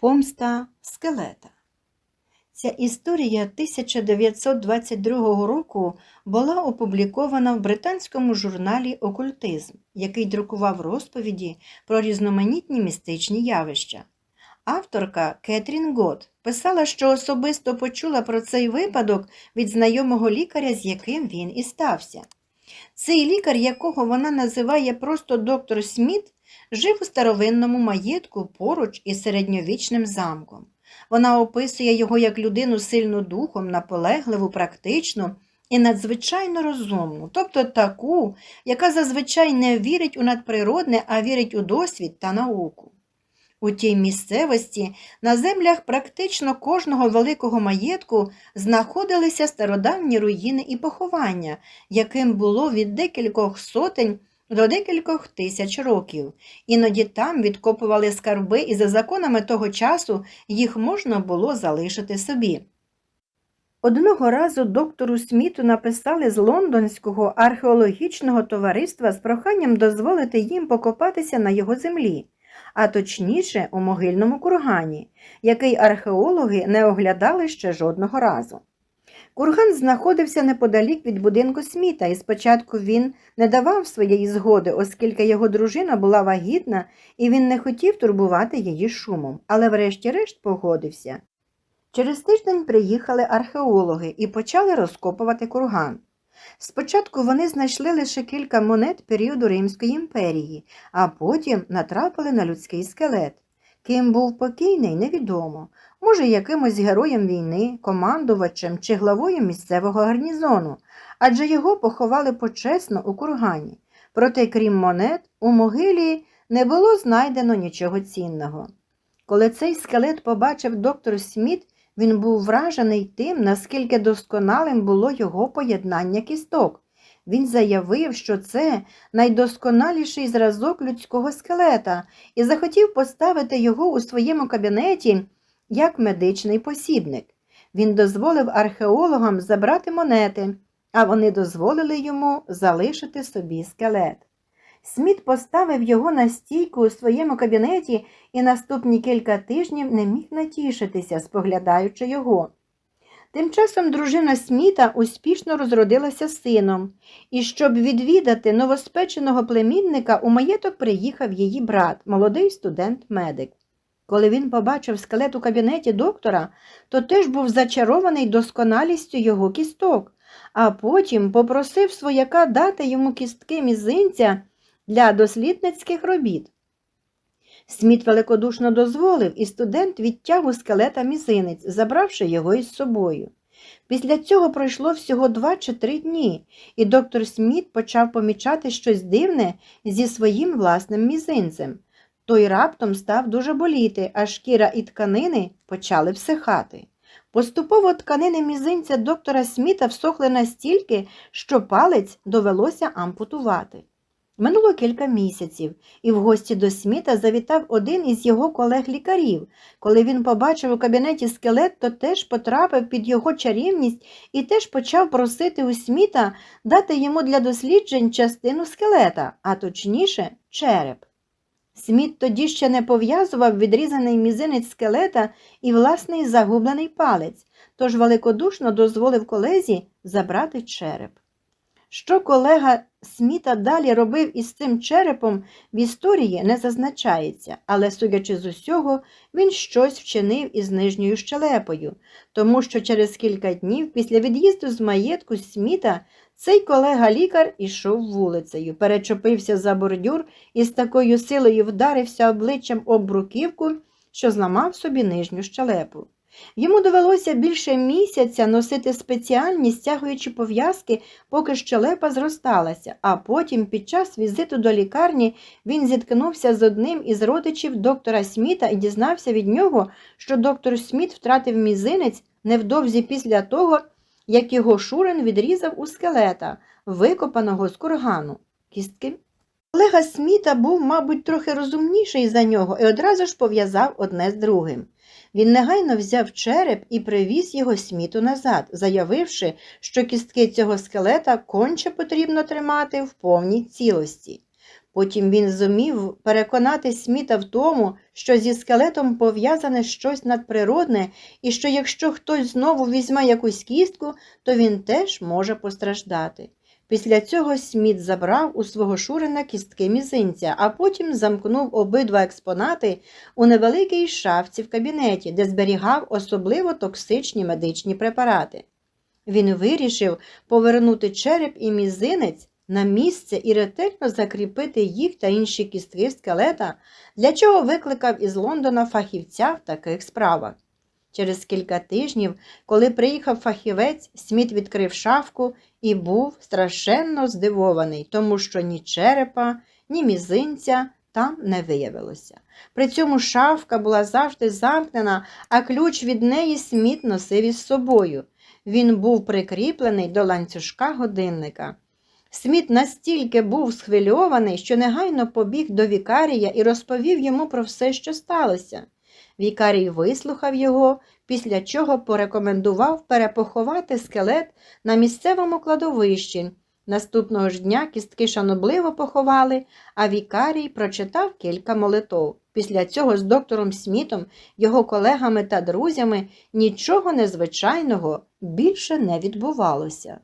Помста скелета. Ця історія 1922 року була опублікована в британському журналі Окультизм, який друкував розповіді про різноманітні містичні явища. Авторка Кетрін Гот писала, що особисто почула про цей випадок від знайомого лікаря, з яким він і стався. Цей лікар, якого вона називає просто доктор Сміт, жив у старовинному маєтку поруч із середньовічним замком. Вона описує його як людину сильну духом, наполегливу, практичну і надзвичайно розумну, тобто таку, яка зазвичай не вірить у надприродне, а вірить у досвід та науку. У тій місцевості на землях практично кожного великого маєтку знаходилися стародавні руїни і поховання, яким було від декількох сотень до декількох тисяч років. Іноді там відкопували скарби, і за законами того часу їх можна було залишити собі. Одного разу доктору Сміту написали з Лондонського археологічного товариства з проханням дозволити їм покопатися на його землі, а точніше у могильному кургані, який археологи не оглядали ще жодного разу. Курган знаходився неподалік від будинку Сміта, і спочатку він не давав своєї згоди, оскільки його дружина була вагітна і він не хотів турбувати її шумом, але врешті-решт погодився. Через тиждень приїхали археологи і почали розкопувати курган. Спочатку вони знайшли лише кілька монет періоду Римської імперії, а потім натрапили на людський скелет. Ким був покійний, невідомо. Може, якимось героєм війни, командувачем чи главою місцевого гарнізону, адже його поховали почесно у кургані. Проте, крім монет, у могилі не було знайдено нічого цінного. Коли цей скелет побачив доктор Сміт, він був вражений тим, наскільки досконалим було його поєднання кісток. Він заявив, що це найдосконаліший зразок людського скелета і захотів поставити його у своєму кабінеті як медичний посібник. Він дозволив археологам забрати монети, а вони дозволили йому залишити собі скелет. Сміт поставив його на стійку у своєму кабінеті і наступні кілька тижнів не міг натішитися, споглядаючи його. Тим часом дружина Сміта успішно розродилася сином, і щоб відвідати новоспеченого племінника, у маєток приїхав її брат, молодий студент-медик. Коли він побачив скелет у кабінеті доктора, то теж був зачарований досконалістю його кісток, а потім попросив свояка дати йому кістки мізинця для дослідницьких робіт. Сміт великодушно дозволив, і студент відтяг у скелета мізинець, забравши його із собою. Після цього пройшло всього два чи три дні, і доктор Сміт почав помічати щось дивне зі своїм власним мізинцем. Той раптом став дуже боліти, а шкіра і тканини почали всихати. Поступово тканини мізинця доктора Сміта всохли настільки, що палець довелося ампутувати. Минуло кілька місяців, і в гості до Сміта завітав один із його колег-лікарів. Коли він побачив у кабінеті скелет, то теж потрапив під його чарівність і теж почав просити у Сміта дати йому для досліджень частину скелета, а точніше череп. Сміт тоді ще не пов'язував відрізаний мізинець скелета і власний загублений палець, тож великодушно дозволив колезі забрати череп. Що колега Сміта далі робив із цим черепом, в історії не зазначається, але, судячи з усього, він щось вчинив із нижньою щелепою, тому що через кілька днів після від'їзду з маєтку Сміта цей колега-лікар ішов вулицею, перечепився за бордюр і з такою силою вдарився обличчям об бруківку, що зламав собі нижню щелепу. Йому довелося більше місяця носити спеціальні стягуючі пов'язки, поки щелепа зросталася, а потім під час візиту до лікарні він зіткнувся з одним із родичів доктора Сміта і дізнався від нього, що доктор Сміт втратив мізинець невдовзі після того, як його Шурин відрізав у скелета, викопаного з кургану. Кістки. Колега Сміта був, мабуть, трохи розумніший за нього і одразу ж пов'язав одне з другим. Він негайно взяв череп і привіз його сміту назад, заявивши, що кістки цього скелета конче потрібно тримати в повній цілості. Потім він зумів переконати Сміта в тому, що зі скелетом пов'язане щось надприродне, і що якщо хтось знову візьме якусь кістку, то він теж може постраждати. Після цього Сміт забрав у свого шурина кістки мізинця, а потім замкнув обидва експонати у невеликій шафці в кабінеті, де зберігав особливо токсичні медичні препарати. Він вирішив повернути череп і мізинець на місце і ретельно закріпити їх та інші кістки скелета, для чого викликав із Лондона фахівця в таких справах. Через кілька тижнів, коли приїхав фахівець, Сміт відкрив шафку і був страшенно здивований, тому що ні черепа, ні мізинця там не виявилося. При цьому шафка була завжди замкнена, а ключ від неї Сміт носив із собою. Він був прикріплений до ланцюжка годинника. Сміт настільки був схвильований, що негайно побіг до вікарія і розповів йому про все, що сталося. Вікарій вислухав його, після чого порекомендував перепоховати скелет на місцевому кладовищі. Наступного ж дня кістки шанобливо поховали, а вікарій прочитав кілька молитов. Після цього з доктором Смітом, його колегами та друзями нічого незвичайного більше не відбувалося.